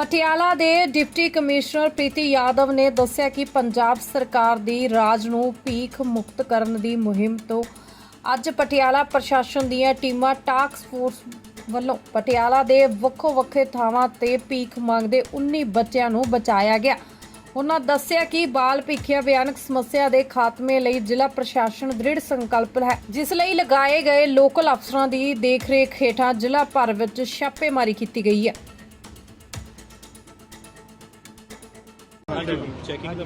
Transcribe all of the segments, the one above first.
ਪਟਿਆਲਾ ਦੇ deputy commissioner Preeti Yadav ਨੇ ਦੱਸਿਆ ਕਿ ਪੰਜਾਬ ਸਰਕਾਰ ਦੀ ਰਾਜ ਨੂੰ ਭੀਖ ਮੁਕਤ ਕਰਨ ਦੀ ਮੁਹਿੰਮ ਤੋਂ ਅੱਜ ਪਟਿਆਲਾ ਪ੍ਰਸ਼ਾਸਨ ਦੀਆਂ ਟੀਮਾਂ ਟਾਸਕ ਫੋਰਸ ਵੱਲੋਂ ਪਟਿਆਲਾ ਦੇ ਵੱਖੋ ਵੱਖਰੇ ਥਾਵਾਂ ਤੇ ਭੀਖ ਮੰਗਦੇ 19 ਬੱਚਿਆਂ ਨੂੰ ਬਚਾਇਆ ਗਿਆ। ਉਹਨਾਂ ਦੱਸਿਆ ਕਿ ਬਾਲ ਭਿੱਖਿਆ ਭਿਆਨਕ ਸਮੱਸਿਆ ਦੇ ਖਾਤਮੇ ਲਈ ਜ਼ਿਲ੍ਹਾ ਪ੍ਰਸ਼ਾਸਨ ਦ੍ਰਿੜ ਸੰਕਲਪ ਹੈ, ਜਿਸ ਲਈ ਲਗਾਏ ਗਏ ਲੋਕਲ ਅਫਸਰਾਂ ਦੀ ਦੇਖਰੇਖ ਹੇਠਾਂ ਜ਼ਿਲ੍ਹਾ ਭਰ ਵਿੱਚ ਛਾਪੇਮਾਰੀ ਕੀਤੀ ਗਈ ਹੈ। ਚੈਕਿੰਗ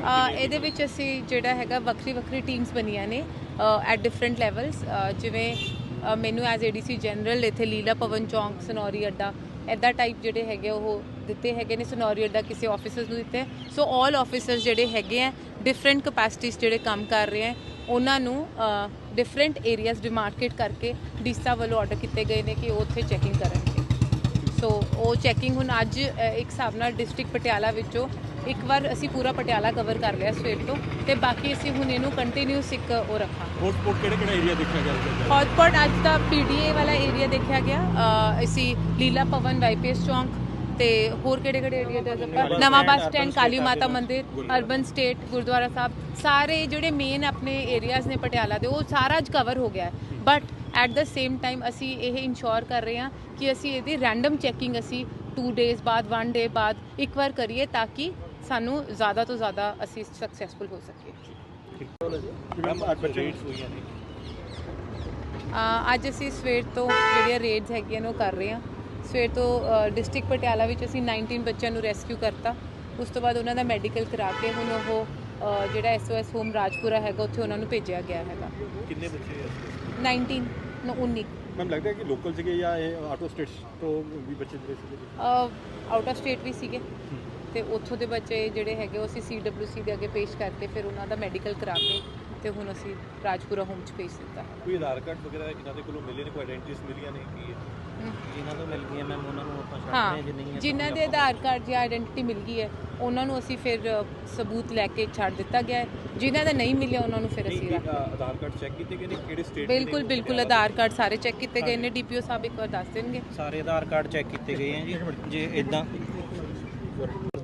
ਦਾ ਇਹਦੇ ਵਿੱਚ ਅਸੀਂ ਜਿਹੜਾ ਹੈਗਾ ਵੱਖਰੀ ਵੱਖਰੀ ਟੀਮਸ ਬਣੀਆਂ ਨੇ ਐਟ ਡਿਫਰੈਂਟ ਲੈਵਲਸ ਜਿਵੇਂ ਮੈਨੂੰ ਐਜ਼ ਏਡੀਸੀ ਜਨਰਲ ਇੱਥੇ ਲੀਲਾ ਪਵਨ ਚੌਂਕ ਸਨੌਰੀ ਅੱਡਾ ਐਦਾਂ ਟਾਈਪ ਜਿਹੜੇ ਹੈਗੇ ਉਹ ਦਿੱਤੇ ਹੈਗੇ ਨੇ ਸਨੌਰੀ ਅੱਡਾ ਕਿਸੇ ਆਫਿਸਰਸ ਨੂੰ ਦਿੱਤੇ ਸੋ ਆਲ ਆਫਿਸਰਸ ਜਿਹੜੇ ਹੈਗੇ ਆ ਡਿਫਰੈਂਟ ਕਪੈਸਿਟੀਜ਼ ਜਿਹੜੇ ਕੰਮ ਕਰ ਰਹੇ ਆ ਉਹਨਾਂ ਨੂੰ ਡਿਫਰੈਂਟ ਏਰੀਆਜ਼ ਡਿਮਾਰਕੇਟ ਕਰਕੇ ਡੀਸਾ ਵੱਲੋਂ ਆਰਡਰ ਕੀਤੇ ਗਏ ਨੇ ਕਿ ਉਹ ਉੱਥੇ ਚੈਕਿੰਗ ਕਰਨਗੇ ਸੋ ਉਹ ਚੈਕਿੰਗ ਹੁਣ ਅੱਜ ਇੱਕ ਹਿਸਾਬ ਨਾਲ ਡਿਸਟ੍ਰਿਕਟ ਪਟਿਆਲਾ ਵਿੱਚੋਂ ਇੱਕ ਵਾਰ ਅਸੀਂ ਪੂਰਾ ਪਟਿਆਲਾ ਕਵਰ ਕਰ ਲਿਆ ਸਵੇਰ ਤੋਂ ਤੇ ਬਾਕੀ ਅਸੀਂ ਹੁਣ ਇਹਨੂੰ ਕੰਟੀਨਿਊਸ ਇੱਕ ਉਹ ਰੱਖਾਂ ਹੌਟਸਪੌਟ ਕਿਹੜੇ ਕਿਹੜੇ ਏਰੀਆ ਦੇਖਿਆ ਗਿਆ ਹੌਟਪੌਟ ਅੱਜ ਦਾ ਪੀਡੀਏ ਵਾਲਾ ਏਰੀਆ ਦੇਖਿਆ ਗਿਆ। ਅਸੀਂ ਲੀਲਾ ਭਵਨ ਵਾਈਪੀਐਸ ਚੌਂਕ ਤੇ ਹੋਰ ਕਿਹੜੇ ਕਿਹੜੇ ਏਰੀਆ ਦਾ ਆਪਾਂ ਨਵਾਂ ਬੱਸ ਸਟੈਂਡ ਕਾਲੀ ਮਾਤਾ ਮੰਦਿਰ ਅਰਬਨ ਸਟੇਟ ਗੁਰਦੁਆਰਾ ਸਾਹਿਬ। ਸਾਰੇ ਜਿਹੜੇ ਮੇਨ ਆਪਣੇ ਏਰੀਆਜ਼ ਨੇ ਪਟਿਆਲਾ ਦੇ ਉਹ ਸਾਰਾ ਅੱਜ ਕਵਰ ਹੋ ਗਿਆ ਹੈ। But at the same time ਅਸੀਂ ਇਹ ਇਨਸ਼ੋਰ ਕਰ ਰਹੇ ਹਾਂ ਕਿ ਅਸੀਂ ਇਹਦੀ ਰੈਂਡਮ ਚੈਕਿੰਗ ਅਸੀਂ 2 ਡੇਜ਼ ਬਾਅਦ 1 ਡੇ ਬਾਅਦ ਇੱਕ ਵਾਰ ਕਰੀਏ ਤਾਂ ਕਿ ਸਾਨੂੰ ਜ਼ਿਆਦਾ ਤੋਂ ਜ਼ਿਆਦਾ ਅਸੀਂ ਸਕਸੈਸਫੁਲ ਹੋ ਸਕੀਏ। ਅੱਜ ਅਸੀਂ ਸਵੇਰ ਤੋਂ ਜਿਹੜੀਆਂ ਰੇਡਸ ਹੈਗੀਆਂ ਨੇ ਉਹ ਕਰ ਰਹੇ ਹਾਂ। ਸਵੇਰ ਤੋਂ ਡਿਸਟ੍ਰਿਕਟ ਪਟਿਆਲਾ ਵਿੱਚ ਅਸੀਂ 19 ਬੱਚਿਆਂ ਨੂੰ ਰੈਸਕਿਊ ਕਰਤਾ। ਉਸ ਤੋਂ ਬਾਅਦ ਉਹਨਾਂ ਦਾ ਮੈਡੀਕਲ ਕਰਾ ਕੇ ਹੁਣ ਉਹ ਜਿਹੜਾ ਐਸਓਐਸ ਹੋਮ ਰਾਜਪੁਰਾ ਹੈਗਾ ਉੱਥੇ ਉਹਨਾਂ ਨੂੰ ਭੇਜਿਆ ਗਿਆ ਹੈਗਾ। ਕਿੰਨੇ ਬੱਚੇ 19 ਨੂੰ 19 ਮੈਮ ਲੱਗਦਾ ਹੈ ਕਿ ਲੋਕਲ ਸੀਗੇ ਜਾਂ ਇਹ ਆਟੋ ਸਟੇਟਸ ਤੋਂ ਵੀ ਬੱਚੇ ਜਿਹੜੇ ਸੀਗੇ? ਆਊਟ ਆਫ ਸਟੇਟ ਵੀ ਸੀਗੇ। ਤੇ ਉੱਥੋਂ ਦੇ ਬੱਚੇ ਜਿਹੜੇ ਹੈਗੇ ਉਹ ਅਸੀਂ ਸੀਡਬਲਯੂਸੀ ਦੇ ਅੱਗੇ ਪੇਸ਼ ਕਰਕੇ ਫਿਰ ਉਹਨਾਂ ਦਾ ਮੈਡੀਕਲ ਕਰਾ ਕੇ ਤੇ ਹੁਣ ਅਸੀਂ ਰਾਜਪੁਰਾ ਹੋਮ 'ਚ ਭੇਜ ਦਿੱਤਾ ਕੋਈ ਆਧਾਰ ਕਾਰਡ ਵਗੈਰਾ ਜਿਨ੍ਹਾਂ ਦੇ ਕੋਲੋਂ ਮਿਲੇ ਨੇ ਕੋਈ ਆਇਡੈਂਟੀਸ ਮਿਲੀਆਂ ਨੇ ਕੀ? ਹੈ ਜਿਨ੍ਹਾਂ ਤੋਂ ਮਿਲ ਗਈਆਂ ਮੈਮ ਉਹਨਾਂ ਨੂੰ ਆਪਾਂ ਛੱਡ ਹਾਂ ਰਹੇ ਜੇ ਨਹੀਂ ਹੈ ਜਿਨ੍ਹਾਂ ਦੇ ਆਧਾਰ ਕਾਰਡ ਜਾਂ ਆਇਡੈਂਟੀ ਮਿਲ ਗਈ ਹੈ। ਉਹਨਾਂ ਨੂੰ ਅਸੀਂ ਫਿਰ ਸਬੂਤ ਲੈ ਕੇ ਛੱਡ ਦਿੱਤਾ ਗਿਆ ਹੈ। ਜਿਨ੍ਹਾਂ ਦਾ ਨਹੀਂ ਮਿਲਿਆ ਉਹਨਾਂ ਨੂੰ ਫਿਰ ਅਸੀਂ ਆਧਾਰ ਕਾਰਡ ਚੈੱਕ ਕੀਤੇ ਗਏ ਨੇ? ਕਿਹੜੇ ਸਟੇਟ ਬਿਲਕੁਲ ਬਿਲਕੁਲ ਆਧਾਰ ਕਾਰਡ? ਸਾਰੇ ਚੈੱਕ ਕੀਤੇ ਗਏ ਨੇ ਡੀਪੀਓ ਸਾਹਿਬ ਇੱਕ ਵਾਰ ਦੱਸ ਦੇਣਗੇ। ਸਾਰੇ ਆਧਾਰ ਕਾਰਡ ਚੈੱਕ ਕੀਤੇ ਗਏ ਆ ਜੀ। ਜੇ ਇਦਾਂ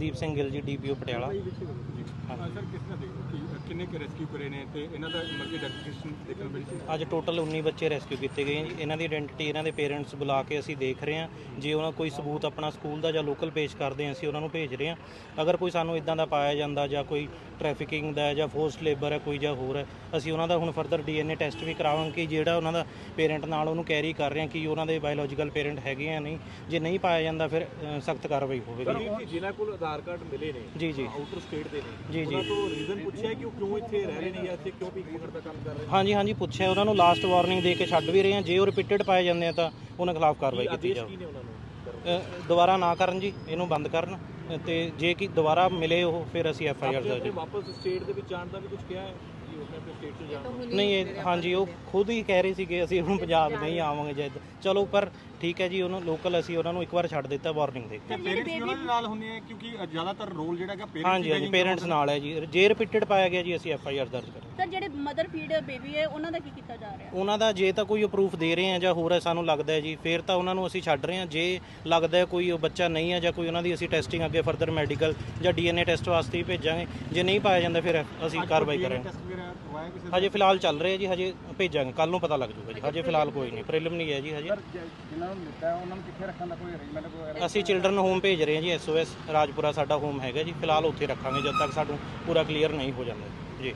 ਪ੍ਰਦੀਪ ਸਿੰਘ ਗਿੱਲ ਜੀ ਡੀਪੀਓ ਪਟਿਆਲਾ। ਸਰ ਕਿਸ ਤਰ੍ਹਾਂ ਦੇਖੋ ਕਿ ਕਿੰਨੇ ਕੁ ਰੈਸਕਿਊ ਕਰੇ ਨੇ ਤੇ ਇਹਨਾਂ ਦਾ ਮਰਜ਼ੀ ਡੈਕਲੇਰੇਸ਼ਨ ਦੇਖਣ ਮਿਲੀ ਸੀ? ਅੱਜ ਟੋਟਲ 19 ਬੱਚੇ ਰੈਸਕਿਊ ਕੀਤੇ ਗਏ ਜੀ। ਇਹਨਾਂ ਦੀ ਆਇਡੈਂਟੀਟੀ ਇਹਨਾਂ ਦੇ ਪੇਰੈਂਟਸ ਬੁਲਾ ਕੇ ਅਸੀਂ ਦੇਖ ਰਹੇ ਹਾਂ। ਜੇ ਉਹਨਾਂ ਕੋਈ ਸਬੂਤ ਆਪਣਾ ਸਕੂਲ ਦਾ ਜਾਂ ਲੋਕਲ ਪੇਸ਼ ਕਰਦੇ ਹਾਂ ਅਸੀਂ ਉਹਨਾਂ ਨੂੰ ਭੇਜ ਰਹੇ ਹਾਂ। ਅਗਰ ਕੋਈ ਸਾਨੂੰ ਇਦਾਂ ਦਾ ਪਾਇਆ ਜਾਂਦਾ ਜਾਂ ਕੋਈ ਟ੍ਰੈਫਿਕਿੰਗ ਦਾ ਹੈ ਜਾਂ ਫੋਰਸਡ ਲੇਬਰ ਹੈ ਕੋਈ ਜਾਂ ਹੋਰ ਹੈ ਅਸੀਂ ਉਹਨਾਂ ਦਾ ਹੁਣ ਫਰਦਰ ਡੀਐਨਏ ਟੈਸਟ ਵੀ ਕਰਾਵਾਂਗੇ ਕਿ ਜਿਹੜਾ ਉਹਨਾਂ ਦਾ ਪੇਰੈਂਟ ਨਾਲ ਉਹਨੂੰ ਕੈਰੀ ਕਰ ਰਹੇ ਹਾਂ ਕਿ ਉਹਨਾਂ ਦੇ ਬਾਇਓਲੋਜੀਕਲ ਪੇਰੈਂਟ ਹੈਗੇ ਆ ਨਹੀਂ। ਜੇ ਨਹੀਂ ਪਾਇਆ ਜਾਂਦਾ ਫਿਰ ਸਖਤ ਕਾਰਵਾਈ ਹੋਵੇਗੀ। ਜਿਨ੍ਹਾਂ ਕੋਲ ਆਧਾਰ ਕਾਰਡ ਮਿਲੇ ਨੇ ਜੀ ਜੀ। ਆਊਟਰ ਸਟੇਟ ਦੇ ਨੇ ਜੀ, ਜੀ। ਉਹਨਾਂ ਤੋਂ ਰੀਜ਼ਨ ਪੁੱਛਿਆ ਕਿ ਉਹ ਕਿਉਂ ਇੱਥੇ ਰਹਿ ਰਹੇ ਨੇ ਜਾਂ ਇੱਥੇ ਕਿਉਂ ਭੀਖ ਮੰਗਣ ਦਾ ਕੰਮ ਕਰ ਰਹੇ ਨੇ? ਹਾਂਜੀ ਹਾਂਜੀ ਪੁੱਛਿਆ ਉਹਨਾਂ ਨੂੰ ਲਾਸਟ ਵਾਰਨਿੰਗ ਦੇ ਕੇ ਛੱਡ ਵੀ ਰਹੇ ਹਾਂ। ਜੇ ਉਹ ਰਿਪੀਟਡ ਪਾਏ ਜਾਂਦੇ ਆ ਤਾਂ ਉਹਨਾਂ ਖਿਲਾਫ ਕਾਰਵਾਈ ਕੀਤੀ ਜਾਵੇ ਦੁਬਾਰਾ ਨਾ ਕਰਨ ਜੀ ਇਹਨੂੰ ਬੰਦ ਕਰਨ। ਤੇ ਜੇ ਕਿ ਦੁਬਾਰਾ ਮਿਲੇ ਉਹ ਫਿਰ ਅਸੀਂ ਐਫ ਆਈ ਆਰ ਦਰਜ ਵਾਪਸ ਸਟੇਟ ਦੇ ਵਿੱਚ ਜਾਣ ਦਾ ਵੀ ਕੁਝ ਕਿਹਾ ਹੈ? ਕਿ ਉਹ ਆਪਣੇ ਸਟੇਟ ਤੋਂ ਜਾਣ ਨਹੀਂ ਇਹ ਹਾਂਜੀ ਉਹ ਖੁਦ ਹੀ ਕਹਿ ਰਹੇ ਸੀਗੇ ਅਸੀਂ ਹੁਣ ਪੰਜਾਬ ਨਹੀਂ ਆਵਾਂਗੇ ਜਦ। ਚਲੋ ਪਰ ਠੀਕ ਹੈ ਜੀ ਉਹਨੂੰ ਲੋਕਲ ਅਸੀਂ ਉਹਨਾਂ ਨੂੰ ਇੱਕ ਵਾਰ ਛੱਡ ਦਿੱਤਾ ਵਾਰਨਿੰਗ ਦੇ ਕੇ ਪੇਰੈਂਟਸ ਵੀ ਉਹਨਾਂ ਦੇ ਨਾਲ ਹੁੰਦੇ ਆ ਕਿਉਂਕਿ ਜ਼ਿਆਦਾਤਰ ਰੋਲ ਜਿਹੜਾ ਹੈਗਾ ਪੇਰੈਂਟਸ ਹਾਂਜੀ ਹਾਂਜੀ ਪੇਰੈਂਟਸ ਨਾਲ ਹੈ ਜੀ। ਜੇ ਰਿਪੀਟਡ ਪਾਇਆ ਗਿਆ ਜੀ ਅਸੀਂ ਐਫ ਆਈ ਆਰ ਦਰਜ ਕਰਾਂਗੇ। ਸਰ ਜਿਹੜੇ ਮਦਰ ਫੀਡ ਬੇਬੀ ਹੈ ਉਹਨਾਂ ਦਾ ਕੀ ਕੀਤਾ ਜਾ ਰਿਹਾ? ਉਹਨਾਂ ਦਾ ਜੇ ਤਾਂ ਕੋਈ ਪ੍ਰੂਫ ਦੇ ਰਹੇ ਆ ਜਾਂ ਹੋਰ ਹੈ ਸਾਨੂੰ ਲੱਗਦਾ ਹੈ ਜੀ ਫਿਰ ਤਾਂ ਉਹਨਾਂ ਨੂੰ ਅਸੀਂ ਛੱਡ ਰਹੇ ਹਾਂ ਜੇ ਲੱਗਦਾ ਹੈ ਕੋਈ ਉਹ ਬੱਚਾ ਨਹੀਂ ਹੈ ਜਾਂ ਕੋਈ ਉਹਨਾਂ ਦੀ ਅਸੀਂ ਟੈਸਟਿੰਗ ਅੱਗੇ ਫਰਦਰ ਮੈਡੀਕਲ ਜਾਂ ਡੀਐਨਏ ਟੈਸਟ ਵਾਸਤੇ ਹੀ ਭੇਜਾਂਗੇ। ਜੇ ਨਹੀਂ ਪਾਇਆ ਜਾਂਦਾ ਫਿਰ ਅਸੀਂ ਕਾਰਵਾਈ ਕਰਾਂਗੇ। ਹਜੇ ਫਿਲਹਾਲ ਚੱਲ ਰਿਹਾ ਜੀ ਹਜੇ ਭੇਜਾਂਗੇ। ਕੱਲ ਨੂੰ ਪਤਾ ਲੱਗ ਜਾਊਗਾ ਜੀ। ਹਜੇ ਫਿਲਹਾਲ ਕੋਈ ਨਹੀਂ ਪ੍ਰੀਲਿਮਿਨਰੀ ਹੈ ਜੀ ਹਜੇ। ਅਸੀਂ ਚਿਲਡਰਨ ਹੋਮ ਭੇਜ ਰਹੇ ਹਾਂ ਜੀ ਐਸਓਐਸ ਰਾਜਪੁਰਾ ਸਾਡਾ ਹੋਮ ਹੈਗਾ ਜੀ। ਫਿਲਹਾਲ ਉੱਥੇ ਰੱਖਾਂਗੇ ਜਦ ਤੱਕ ਸਾਨੂੰ ਪੂਰਾ ਕਲੀਅਰ ਨਹੀਂ ਹੋ ਜਾਂਦਾ। ਜੀ।